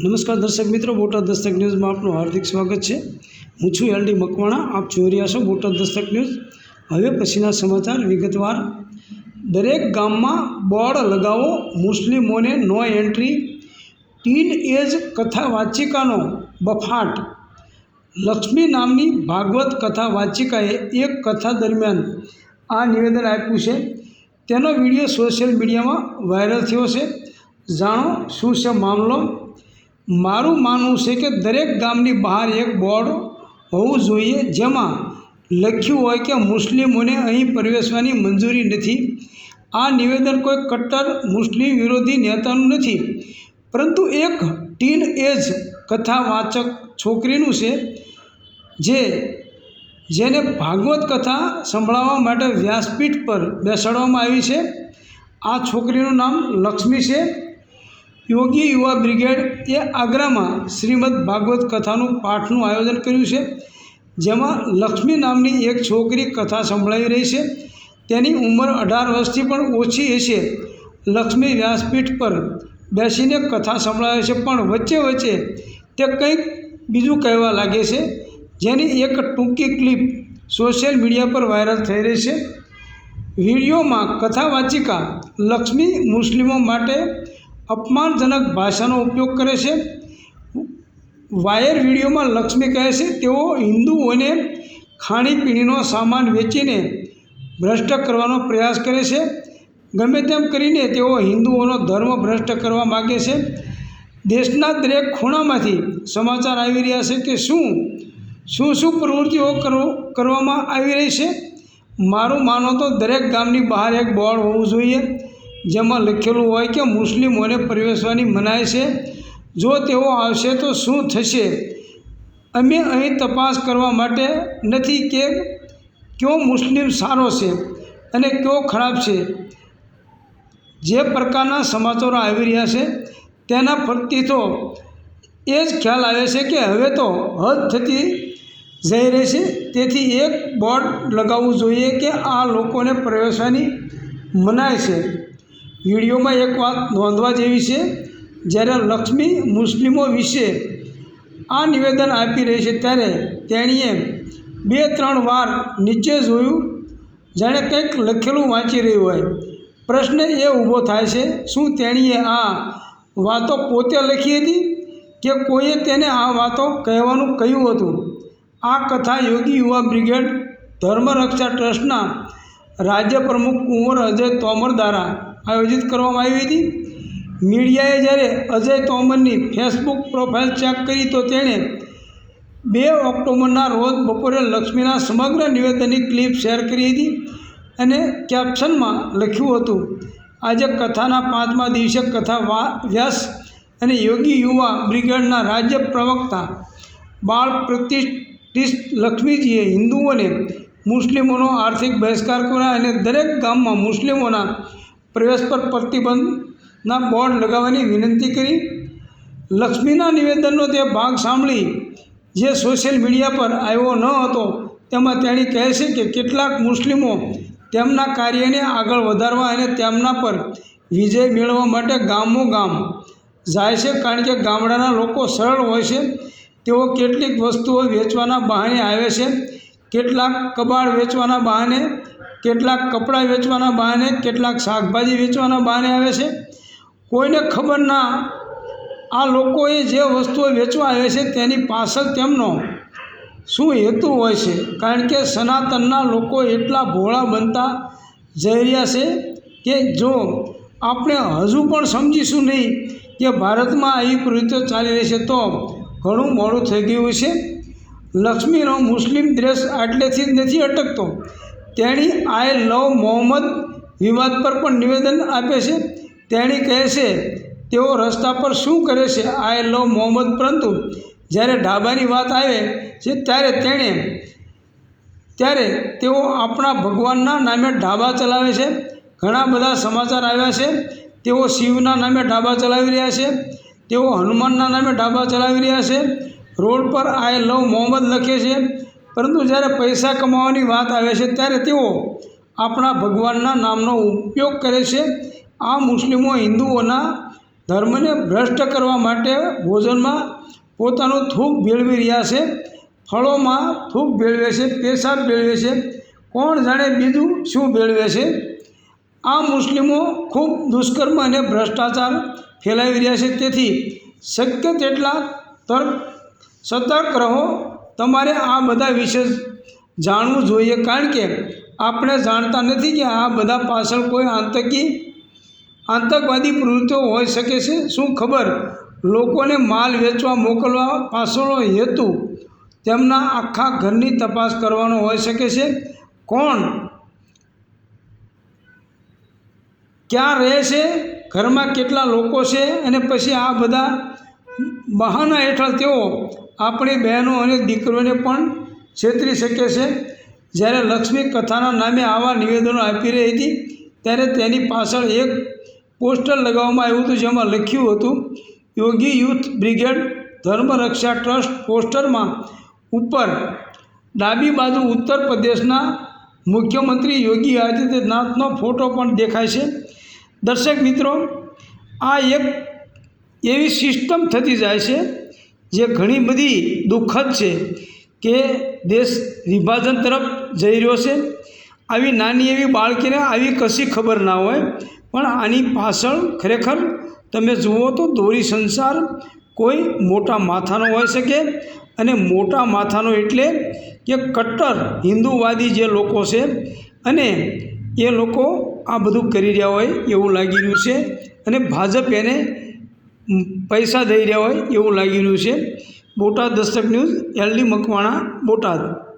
નમસ્કાર દર્શક મિત્રો, બોટાદ દસ્તક ન્યૂઝમાં આપનું હાર્દિક સ્વાગત છે. હું છું એલડી મકવાણા, આપ જોઈ રહ્યા છો બોટાદ દસ્તક ન્યૂઝ. હવે પછીના સમાચાર વિગતવાર. દરેક ગામમાં બોર્ડ લગાવો, મુસ્લિમોને નો એન્ટ્રી. ટીન એજ કથા વાચિકાનો બફાટ. લક્ષ્મી નામની ભાગવત કથા વાચિકાએ એક કથા દરમિયાન આ નિવેદન આપ્યું છે. તેનો વીડિયો સોશિયલ મીડિયામાં વાયરલ થયો છે. જાણો શું છે મામલો? મારું માનવું છે કે દરેક ગામની બહાર એક બોર્ડ હોવું જોઈએ, જેમાં લખ્યું હોય કે મુસ્લિમોને અહીં પ્રવેશવાની મંજૂરી નથી. આ નિવેદન કોઈ કટ્ટર, મુસ્લિમ વિરોધી નેતાનું નથી. પરંતુ એક ટીન એજ કથા વાચક છોકરીનું છે, જે જેને ભાગવત કથા સંભળાવવા માટે વ્યાસપીઠ પર બેસાડવામાં આવી છે. આ છોકરીનું નામ લક્ષ્મી છે. યોગી યુવા બ્રિગેડ એ આગ્રામાં શ્રીમદ ભાગવત કથાનું પાઠનું આયોજન કર્યું છે, જેમાં લક્ષ્મી નામની એક છોકરી કથા સંભળાવી રહી છે. તેની ઉંમર અઢાર વર્ષથી પણ ઓછી હશે. લક્ષ્મી વ્યાસપીઠ પર બેસીને કથા સંભળાવે છે, પણ વચ્ચે વચ્ચે તે કંઈક બીજું કહેવા લાગે છે, જેની એક ટૂંકી ક્લિપ સોશિયલ મીડિયા પર વાયરલ થઈ રહી છે. વિડીયોમાં કથા વાચિકા લક્ષ્મી મુસ્લિમો માટે અપમાનજનક ભાષાનો ઉપયોગ કરે છે. વાયર વિડીયોમાં લક્ષ્મી કહે છે, તેઓ હિન્દુઓને ખાણીપીણીનો સામાન વેચીને ભ્રષ્ટ કરવાનો પ્રયાસ કરે છે. ગમે તેમ કરીને તેઓ હિન્દુઓનો ધર્મ ભ્રષ્ટ કરવા માગે છે. દેશના દરેક ખૂણામાંથી સમાચાર આવી રહ્યા છે કે શું શું શું પ્રવૃત્તિઓ કરવામાં આવી રહી છે. મારું માનો તો દરેક ગામની બહાર એક બોર્ડ હોવું જોઈએ. જેમાં લખેલું હોય કે મુસ્લિમોને પ્રવેશવાની મનાય છે. જો તેઓ આવશે તો શું થશે? અમે અહીં તપાસ કરવા માટે નથી કે કયો મુસ્લિમ સારો છે અને કયો ખરાબ છે. જે પ્રકારના સમાચારો આવી રહ્યા છે તેના પરથી તો એ જ ખ્યાલ આવે છે કે હવે તો હદ થતી જઈ રહી છે. તેથી એક બોર્ડ લગાવવું જોઈએ કે આ લોકોને પ્રવેશવાની મનાય છે. વિડીયોમાં એક વાત નોંધવા જેવી છે, જ્યારે લક્ષ્મી મુસ્લિમો વિશે આ નિવેદન આપી રહી છે, ત્યારે તેણીએ બે ત્રણ વાર નીચે જોયું, જાણે કંઈક લખેલું વાંચી રહ્યું હોય. પ્રશ્ન એ ઊભો થાય છે, શું તેણીએ આ વાતો પોતે લખી હતી કે કોઈએ તેને આ વાતો કહેવાનું કહ્યું હતું? આ કથા યોગી યુવા બ્રિગેડ ધર્મરક્ષા ટ્રસ્ટના રાજ્ય પ્રમુખ કુંવર અજય તોમર દ્વારા આયોજિત કરવામાં આવી હતી. મીડિયાએ જ્યારે અજય તોમરની ફેસબુક પ્રોફાઇલ ચેક કરી તો તેણે બે ઓક્ટોબરના રોજ બપોરે લક્ષ્મીના સમગ્ર નિવેદનની ક્લિપ શેર કરી હતી અને કેપ્શનમાં લખ્યું હતું, આજે કથાના પાંચમા દિવસે કથા વા, વ્યાસ અને યોગી યુવા બ્રિગેડના રાજ્ય પ્રવક્તા બાળ પ્રતિષ્ઠિત લક્ષ્મીજીએ હિન્દુઓને મુસ્લિમોનો આર્થિક બહિષ્કાર કર્યા અને દરેક ગામમાં મુસ્લિમોના પ્રવેશ પર પ્રતિબંધના બોર્ડ લગાવવાની વિનંતી કરી. લક્ષ્મીના નિવેદનનો તે ભાગ સાંભળી, જે સોશિયલ મીડિયા પર આવ્યો ન હતો, તેમાં તેણી કહે છે કે કેટલાક મુસ્લિમો તેમના કાર્યને આગળ વધારવા અને તેમના પર વિજય મેળવવા માટે ગામો ગામ જાય છે. કારણ કે ગામડાના લોકો સરળ હોય છે, તેઓ કેટલીક વસ્તુઓ વેચવાના બહાને આવે છે, કેટલાક કબાડ વેચવાના બહાને કેટલાક કપડાં વેચવાના બહાને, કેટલાક શાકભાજી વેચવાના બહાને આવે છે. કોઈને ખબર ના, આ લોકોએ જે વસ્તુઓ વેચવા આવે છે તેની પાછળ તેમનો શું હેતુ હોય છે? કારણ કે સનાતનના લોકો એટલા ભોળા બનતા જઈ રહ્યા છે કે જો આપણે હજુ પણ સમજીશું નહીં કે ભારતમાં આવી પ્રવૃત્તિઓ ચાલી રહી છે તો ઘણું મોડું થઈ ગયું છે. લક્ષ્મીનો મુસ્લિમ ડ્રેસ આટલેથી નથી અટકતો. તેણી આઈ લવ મોહમ્મદ વિવાદ પર પણ નિવેદન આપે છે. તેણી કહે છે, તેઓ રસ્તા પર શું કરે છે? આઈ લવ મોહમ્મદ પરંતુ જ્યારે ઢાબાની વાત આવે છે, ત્યારે તેણે, ત્યારે તેઓ આપણા ભગવાનના નામે ઢાબા ચલાવે છે. ઘણા બધા સમાચાર આવ્યા છે. તેઓ શિવના નામે ઢાબા ચલાવી રહ્યા છે. તેઓ હનુમાનના નામે ઢાબા ચલાવી રહ્યા છે. રોડ પર આઈ લવ મોહમ્મદ લખે છે. પરંતુ જ્યારે પૈસા કમાવાની વાત આવે છે ત્યારે તેઓ આપણા ભગવાનના નામનો ઉપયોગ કરે છે. આ મુસ્લિમો હિન્દુઓના ધર્મને ભ્રષ્ટ કરવા માટે ભોજનમાં પોતાનું થૂક ભેળવી રહ્યા છે. ફળોમાં થૂક ભેળવે છે, પેશાબ ભેળવે છે. કોણ જાણે બીજું શું ભેળવે છે? આ મુસ્લિમો ખૂબ દુષ્કર્મ અને ભ્રષ્ટાચાર ફેલાવી રહ્યા છે. તેથી શક્ય તેટલા તર્ક, સતર્ક રહો. તમારે આ બધા વિશે જાણવું જોઈએ, કારણ કે આપણે જાણતા નથી કે આ બધા પાછળ કોઈ આતંકી, આતંકવાદી પ્રવૃત્તિઓ હોઈ શકે છે. શું ખબર? લોકોને માલ વેચવા મોકલવા પાછળનો હેતુ તેમના આખા ઘરની તપાસ કરવાનો હોઈ શકે છે. કોણ? ક્યાં રહે છે? ઘરમાં કેટલા લોકો છે? અને પછી આ બધા બહાના હેઠળ તેઓ આપણી બહેનો અને દીકરીઓને પણ છેતરી શકે છે. જ્યારે લક્ષ્મી કથાના નામે આવા નિવેદનો આપી રહી હતી, ત્યારે તેની પાછળ એક પોસ્ટર લગાવવામાં આવ્યું હતું જેમાં લખ્યું હતું, Yogi youth brigade Dharmaraksha trust પોસ્ટરમાં ઉપર, ડાબી બાજુ ઉત્તર પ્રદેશના મુખ્યમંત્રી યોગી આદિત્યનાથનો ફોટો પણ દેખાય છે. દર્શક મિત્રો, આ એક એવી સિસ્ટમ થતી જાય છે જે ઘણી બધી દુઃખદ છે કે દેશ વિભાજન તરફ જઈ રહ્યો છે. આવી નાની એવી બાળકીને આવી કશી ખબર ના હોય, પણ આની પાછળ ખરેખર તમે જુઓ તો દોરી સંસાર કોઈ મોટા માથાનો હોઈ શકે અને મોટા માથાનો એટલે કે કટ્ટર હિન્દુવાદી જે લોકો છે અને એ લોકો આ બધું કરી રહ્યા હોય એવું લાગી રહ્યું છે. અને ભાજપ એને પૈસા દઈ રહ્યા હોય એવું લાગી રહ્યું છે. Botad Dastak news LD Makwana Botad.